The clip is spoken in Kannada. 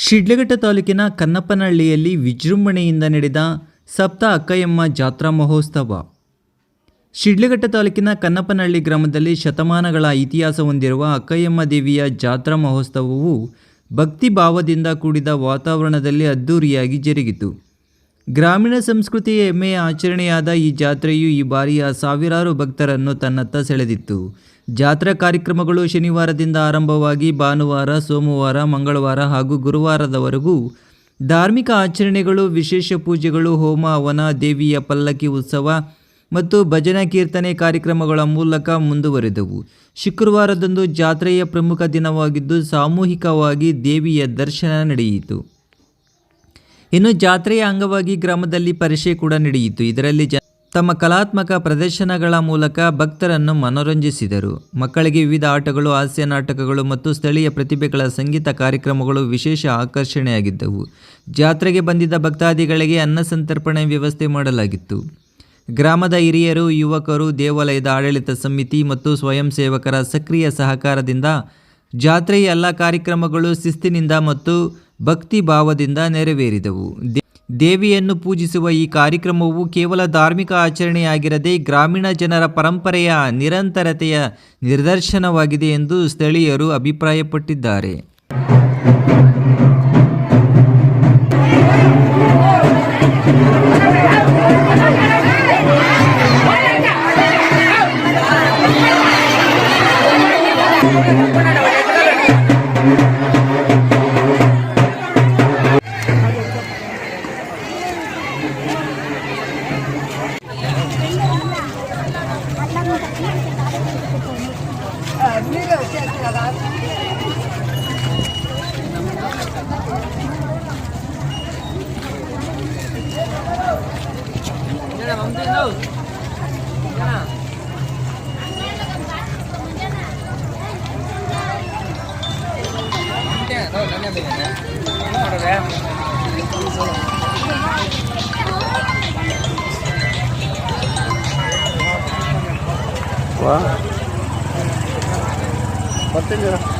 ಶಿಡ್ಲಘಟ್ಟ ತಾಲೂಕಿನ ಕನ್ನಪ್ಪನಹಳ್ಳಿಯಲ್ಲಿ ವಿಜೃಂಭಣೆಯಿಂದ ನಡೆದ ಸಪ್ತ ಅಕ್ಕಯ್ಯಮ್ಮ ಜಾತ್ರಾ ಮಹೋತ್ಸವ. ಶಿಡ್ಲಘಟ್ಟ ತಾಲೂಕಿನ ಕನ್ನಪ್ಪನಹಳ್ಳಿ ಗ್ರಾಮದಲ್ಲಿ ಶತಮಾನಗಳ ಇತಿಹಾಸ ಹೊಂದಿರುವ ಅಕ್ಕಯ್ಯಮ್ಮ ದೇವಿಯ ಜಾತ್ರಾ ಮಹೋತ್ಸವವು ಭಕ್ತಿ ಭಾವದಿಂದ ಕೂಡಿದ ವಾತಾವರಣದಲ್ಲಿ ಅದ್ಧೂರಿಯಾಗಿ ಜರುಗಿತು. ಗ್ರಾಮೀಣ ಸಂಸ್ಕೃತಿಯ ಹೆಮ್ಮೆಯ ಆಚರಣೆಯಾದ ಈ ಜಾತ್ರೆಯು ಈ ಬಾರಿಯ ಸಾವಿರಾರು ಭಕ್ತರನ್ನು ತನ್ನತ್ತ ಸೆಳೆದಿತ್ತು. ಜಾತ್ರಾ ಕಾರ್ಯಕ್ರಮಗಳು ಶನಿವಾರದಿಂದ ಆರಂಭವಾಗಿ ಭಾನುವಾರ, ಸೋಮವಾರ, ಮಂಗಳವಾರ ಹಾಗೂ ಗುರುವಾರದವರೆಗೂ ಧಾರ್ಮಿಕ ಆಚರಣೆಗಳು, ವಿಶೇಷ ಪೂಜೆಗಳು, ಹೋಮ ಹವನ ದೇವಿಯ ಪಲ್ಲಕ್ಕಿ ಉತ್ಸವ ಮತ್ತು ಭಜನಾ ಕೀರ್ತನೆ ಕಾರ್ಯಕ್ರಮಗಳ ಮೂಲಕ ಮುಂದುವರೆದವು. ಶುಕ್ರವಾರದಂದು ಜಾತ್ರೆಯ ಪ್ರಮುಖ ದಿನವಾಗಿದ್ದು ಸಾಮೂಹಿಕವಾಗಿ ದೇವಿಯ ದರ್ಶನ ನಡೆಯಿತು. ಇನ್ನು ಜಾತ್ರೆಯ ಅಂಗವಾಗಿ ಗ್ರಾಮದಲ್ಲಿ ಪರಿಷೆ ಕೂಡ ನಡೆಯಿತು. ಇದರಲ್ಲಿ ಜ ತಮ್ಮ ಕಲಾತ್ಮಕ ಪ್ರದರ್ಶನಗಳ ಮೂಲಕ ಭಕ್ತರನ್ನು ಮನೋರಂಜಿಸಿದರು. ಮಕ್ಕಳಿಗೆ ವಿವಿಧ ಆಟಗಳು, ಹಾಸ್ಯ ನಾಟಕಗಳು ಮತ್ತು ಸ್ಥಳೀಯ ಪ್ರತಿಭೆಗಳ ಸಂಗೀತ ಕಾರ್ಯಕ್ರಮಗಳು ವಿಶೇಷ ಆಕರ್ಷಣೆಯಾಗಿದ್ದವು. ಜಾತ್ರೆಗೆ ಬಂದಿದ್ದ ಭಕ್ತಾದಿಗಳಿಗೆ ಅನ್ನ ಸಂತರ್ಪಣೆ ವ್ಯವಸ್ಥೆ ಮಾಡಲಾಗಿತ್ತು. ಗ್ರಾಮದ ಹಿರಿಯರು, ಯುವಕರು, ದೇವಾಲಯದ ಆಡಳಿತ ಸಮಿತಿ ಮತ್ತು ಸ್ವಯಂ ಸೇವಕರ ಸಕ್ರಿಯ ಸಹಕಾರದಿಂದ ಜಾತ್ರೆಯ ಎಲ್ಲ ಕಾರ್ಯಕ್ರಮಗಳು ಶಿಸ್ತಿನಿಂದ ಮತ್ತು ಭಕ್ತಿ ಭಾವದಿಂದ ನೆರವೇರಿದವು ದೇವಿಯನ್ನು ಪೂಜಿಸುವ ಈ ಕಾರ್ಯಕ್ರಮವು ಕೇವಲ ಧಾರ್ಮಿಕ ಆಚರಣೆಯಾಗಿರದೆ ಗ್ರಾಮೀಣ ಜನರ ಪರಂಪರೆಯ ನಿರಂತರತೆಯ ನಿದರ್ಶನವಾಗಿದೆ ಎಂದು ಸ್ಥಳೀಯರು ಅಭಿಪ್ರಾಯಪಟ್ಟಿದ್ದಾರೆ. మీరే వచ్చేది కదా Hãy subscribe cho kênh Ghiền Mì Gõ Để không bỏ lỡ những video hấp dẫn Wow. Pati nyo.